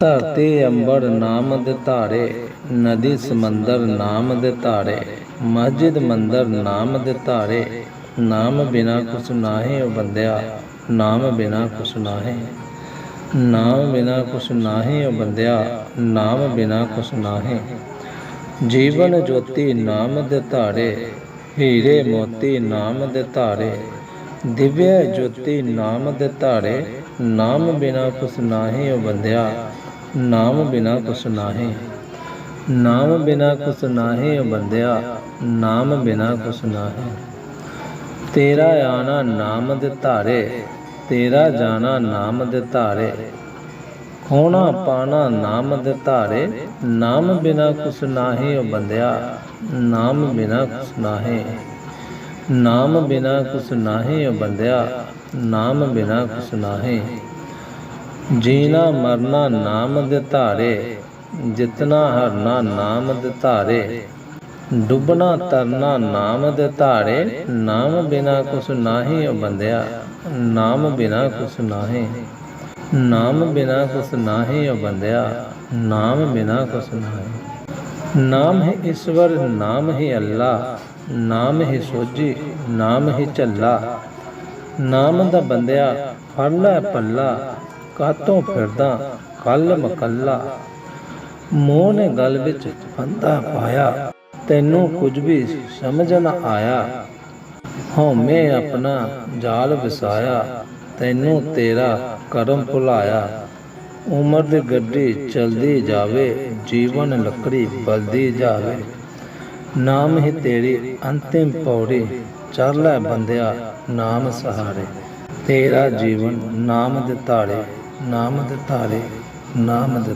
ਧਰਤੀ ਅੰਬਰ ਨਾਮ ਦੇ ਧਾਰੇ, ਨਦੀ ਸਮੁੰਦਰ ਨਾਮ ਦੇ ਧਾਰੇ, ਮਸਜਿਦ ਮੰਦਰ ਨਾਮ ਦੇ ਧਾਰੇ, ਨਾਮ ਬਿਨਾ ਕੁਛ ਨਾਹੀ ਓ ਬੰਦਿਆ, ਨਾਮ ਬਿਨਾ ਕੁਛ ਨਾਹੀ। ਨਾਮ ਬਿਨਾ ਕੁਛ ਨਾਹੀ ਓ ਬੰਦਿਆ, ਨਾਮ ਬਿਨਾ ਕੁਛ ਨਾਹੀ। ਜੀਵਨ ਜੋਤੀ ਨਾਮ ਦੇ ਧਾਰੇ, ਹੀਰੇ ਮੋਤੀ ਨਾਮ ਦੇ ਧਾਰੇ, ਦਿਵਯ ਜੋਤੀ ਨਾਮ ਦੇ ਧਾਰੇ, ਨਾਮ ਬਿਨਾ ਕੁਛ ਨਾਹੀ ਓ ਬੰਦਿਆ ਨਾਮ ਬਿਨਾ ਕੁਛ ਨਾਹੀ। ਨਾਮ ਬਿਨਾ ਕੁਛ ਨਾਹੀ ਓ ਬੰਦਿਆ, ਨਾਮ ਬਿਨਾ ਕੁਛ ਨਾਹੀ। ਤੇਰਾ ਆਣਾ ਨਾਮ ਦੇ ਧਾਰੇ, ਤੇਰਾ ਜਾਣਾ ਨਾਮ ਦੇ ਧਾਰੇ। ਖੋਣਾ ਪਾਣਾ ਨਾਮ ਦੇ ਧਾਰੇ, ਨਾਮ ਬਿਨਾ ਕੁਛ ਨਾਹੀ ਓ ਬੰਦਿਆ, ਨਾਮ ਬਿਨਾ ਕੁਛ ਨਾਹੀ। ਨਾਮ ਬਿਨਾ ਕੁਛ ਨਾਹੀ ਓ ਬੰਦਿਆ, ਨਾਮ ਬਿਨਾ ਕੁਛ ਨਾਹੀ। ਜੀਣਾ ਮਰਨਾ ਨਾਮ ਦੇ ਧਾਰੇ ਜਿਤਨਾ ਹਰਨਾ ਨਾਮ ਦੇ ਧਾਰੇ ਡੁੱਬਣਾ ਤਰਨਾ ਨਾਮ ਦੇ ਧਾਰੇ ਨਾਮ ਬਿਨਾ ਕੁਛ ਨਾਹੀ ਓ ਬੰਦਿਆ ਨਾਮ ਬਿਨਾ ਕੁਛ ਨਾਹੀ। ਨਾਮ ਬਿਨਾ ਕੁਛ ਨਾਹੀ ਓ ਬੰਦਿਆ ਨਾਮ ਬਿਨਾ ਕੁਛ ਨਾਹੀ। ਨਾਮ ਹੈ ਈਸ਼ਵਰ, ਨਾਮ ਹੈ ਅੱਲਾ, ਨਾਮ ਹੈ ਸੋਜੀ ਨਾਮ ਹੈ ਝੱਲਾ। ਨਾਮ ਦਾ ਬੰਦਿਆ ਫੜ ਲੈ ਪੱਲਾ ਕਾਤੋਂ ਫਿਰਦਾ ਕੱਲ ਮਕੱਲਾ। ਮੋਹ ਨੇ ਗਲ ਵਿੱਚ ਫੰਦਾ ਪਾਇਆ, ਤੈਨੂੰ ਕੁਝ ਵੀ ਸਮਝ ਨਾ ਆਇਆ। ਹਉਮੈ ਆਪਣਾ ਜਾਲ ਵਸਾਇਆ, ਤੈਨੂੰ ਤੇਰਾ ਕਰਮ ਭੁਲਾਇਆ। ਉਮਰ ਦੀ ਗੱਡੀ ਚਲਦੀ ਜਾਵੇ, ਜੀਵਨ ਲੱਕੜੀ ਬਲਦੀ ਜਾਵੇ। ਨਾਮ ਹੀ ਤੇਰੀ ਅੰਤਿਮ ਪੌੜੀ ਚੜ ਲੈ ਬੰਦਿਆ ਨਾਮ ਸਹਾਰੇ। ਤੇਰਾ ਜੀਵਨ ਨਾਮ ਦੇ ਤਾੜੇ ਨਾਮ ਦੇ ਨਾਮ ਦੇ